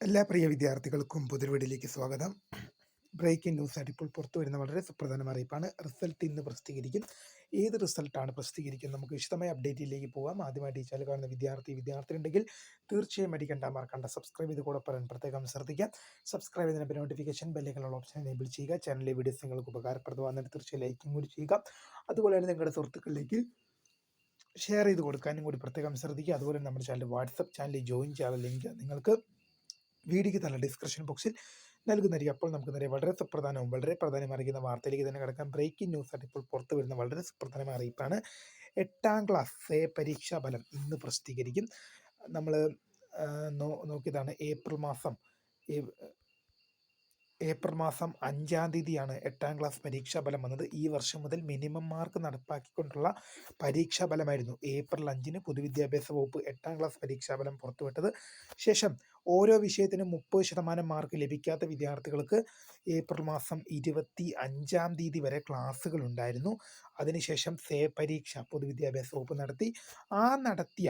എല്ലാ പ്രിയ വിദ്യാർത്ഥികൾക്കും പുതിർവീടിലേക്ക് സ്വാഗതം. ബ്രേക്കിംഗ് ന്യൂസ് ആയിട്ട് ഇപ്പോൾ പുറത്തു വരുന്ന വളരെ സുപ്രധാന അറിയിപ്പാണ്. റിസൾട്ട് ഇന്ന് പ്രസിദ്ധീകരിക്കും. ഏത് റിസൾട്ടാണ് പ്രസിദ്ധീകരിക്കുന്നത്? നമുക്ക് വിശദമായ അപ്ഡേറ്റിലേക്ക് പോകാം ആദ്യമായിട്ട് ഈ ചാനൽ കാണുന്ന വിദ്യാർത്ഥി വിദ്യാർത്ഥി ഉണ്ടെങ്കിൽ തീർച്ചയായും അടിക്കണ്ട മറക്കണ്ട. സബ്സ്ക്രൈബ് ചെയ്ത് കൂടെ പറയാൻ പ്രത്യേകം ശ്രദ്ധിക്കാം. സബ്സ്ക്രൈബ് ചെയ്തതിന് നോട്ടിഫിക്കേഷൻ ബെല്ലുകളുള്ള ഓപ്ഷൻ എനേബിൾ ചെയ്യുക. ചാനലിലെ വീഡിയോസ് നിങ്ങൾക്ക് ഉപകാരപ്രദമാകുന്നതിന് തീർച്ചയായും ലൈക്കും കൂടി ചെയ്യുക. അതുപോലെ തന്നെ നിങ്ങളുടെ സുഹൃത്തുക്കളിലേക്ക് ഷെയർ ചെയ്ത് കൊടുക്കാനും കൂടി പ്രത്യേകം ശ്രദ്ധിക്കുക. അതുപോലെ നമ്മുടെ ചാനൽ വാട്സപ്പ് ചാനലിൽ ജോയിൻ ചെയ്യാനുള്ള ലിങ്ക് നിങ്ങൾക്ക് വീഡിയോയ്ക്ക് തന്നെ ഡിസ്ക്രിപ്ഷൻ ബോക്സിൽ നൽകുന്നതായിരിക്കും. അപ്പോൾ നമുക്ക് നേരെ വളരെ സുപ്രധാനവും വളരെ പ്രാധാന്യം അറിയിക്കുന്ന വാർത്തയിലേക്ക് തന്നെ കിടക്കാം. ബ്രേക്കിംഗ് ന്യൂസ് ആയിട്ട് ഇപ്പോൾ പുറത്തു വരുന്ന വളരെ സുപ്രധാനമായ അറിയിപ്പാണ്. എട്ടാം ക്ലാസ് പരീക്ഷാ ഫലം ഇന്ന് പ്രസിദ്ധീകരിക്കും. നമ്മൾ നോക്കിയതാണ്. ഏപ്രിൽ മാസം ഏപ്രിൽ മാസം അഞ്ചാം തീയതിയാണ് എട്ടാം ക്ലാസ് പരീക്ഷാ ഫലം വന്നത്. ഈ വർഷം മുതൽ മിനിമം മാർക്ക് നടപ്പാക്കിക്കൊണ്ടുള്ള പരീക്ഷാ ഫലമായിരുന്നു ഏപ്രിൽ അഞ്ചിന് പൊതുവിദ്യാഭ്യാസ വകുപ്പ് എട്ടാം ക്ലാസ് പരീക്ഷാ ഫലം പുറത്തുവിട്ടത്. ശേഷം ഓരോ വിഷയത്തിനും മുപ്പത് ശതമാനം മാർക്ക് ലഭിക്കാത്ത വിദ്യാർത്ഥികൾക്ക് ഏപ്രിൽ മാസം ഇരുപത്തി അഞ്ചാം തീയതി വരെ ക്ലാസ്സുകൾ ഉണ്ടായിരുന്നു. അതിനുശേഷം സേ പരീക്ഷ പൊതുവിദ്യാഭ്യാസ വകുപ്പ് നടത്തി. ആ നടത്തിയ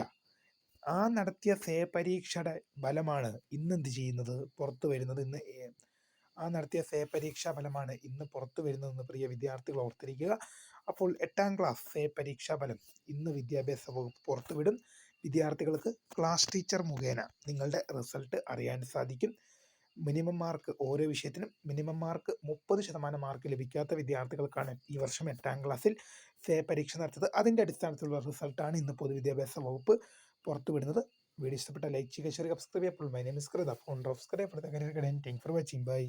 ആ നടത്തിയ സേ പരീക്ഷയുടെ ഫലമാണ് ഇന്ന് എന്ത് ചെയ്യുന്നത്? പുറത്തു വരുന്നത് ഇന്ന് ആ നടത്തിയ സേ പരീക്ഷാ ഫലമാണ് ഇന്ന് പുറത്തു വരുന്നതെന്ന് പ്രിയ വിദ്യാർത്ഥികൾ ഓർത്തിരിക്കുക. അപ്പോൾ എട്ടാം ക്ലാസ് സേ പരീക്ഷാ ഫലം ഇന്ന് വിദ്യാഭ്യാസ വകുപ്പ് പുറത്തുവിടും വിദ്യാർത്ഥികൾക്ക് ക്ലാസ് ടീച്ചർ മുഖേന നിങ്ങളുടെ റിസൾട്ട് അറിയാൻ സാധിക്കും. മിനിമം മാർക്ക് ഓരോ വിഷയത്തിനും മിനിമം മാർക്ക് മുപ്പത് ശതമാനം മാർക്ക് ലഭിക്കാത്ത വിദ്യാർത്ഥികൾക്കാണ് ഈ വർഷം എട്ടാം ക്ലാസ്സിൽ സേ പരീക്ഷ നടത്തിയത് അതിന്റെ അടിസ്ഥാനത്തിലുള്ള റിസൾട്ടാണ് ഇന്ന് പൊതുവിദ്യാഭ്യാസ വകുപ്പ് പുറത്തുവിടുന്നത് വീഡിയോ ഇഷ്ടപ്പെട്ട ലൈക്ക് ചെയ്യുക ഷെയർ സബ്സ്ക്രൈബ് ചെയ്യുക. അപ്പോൾ my name is Kritha. Phone of scribe thank for watching bye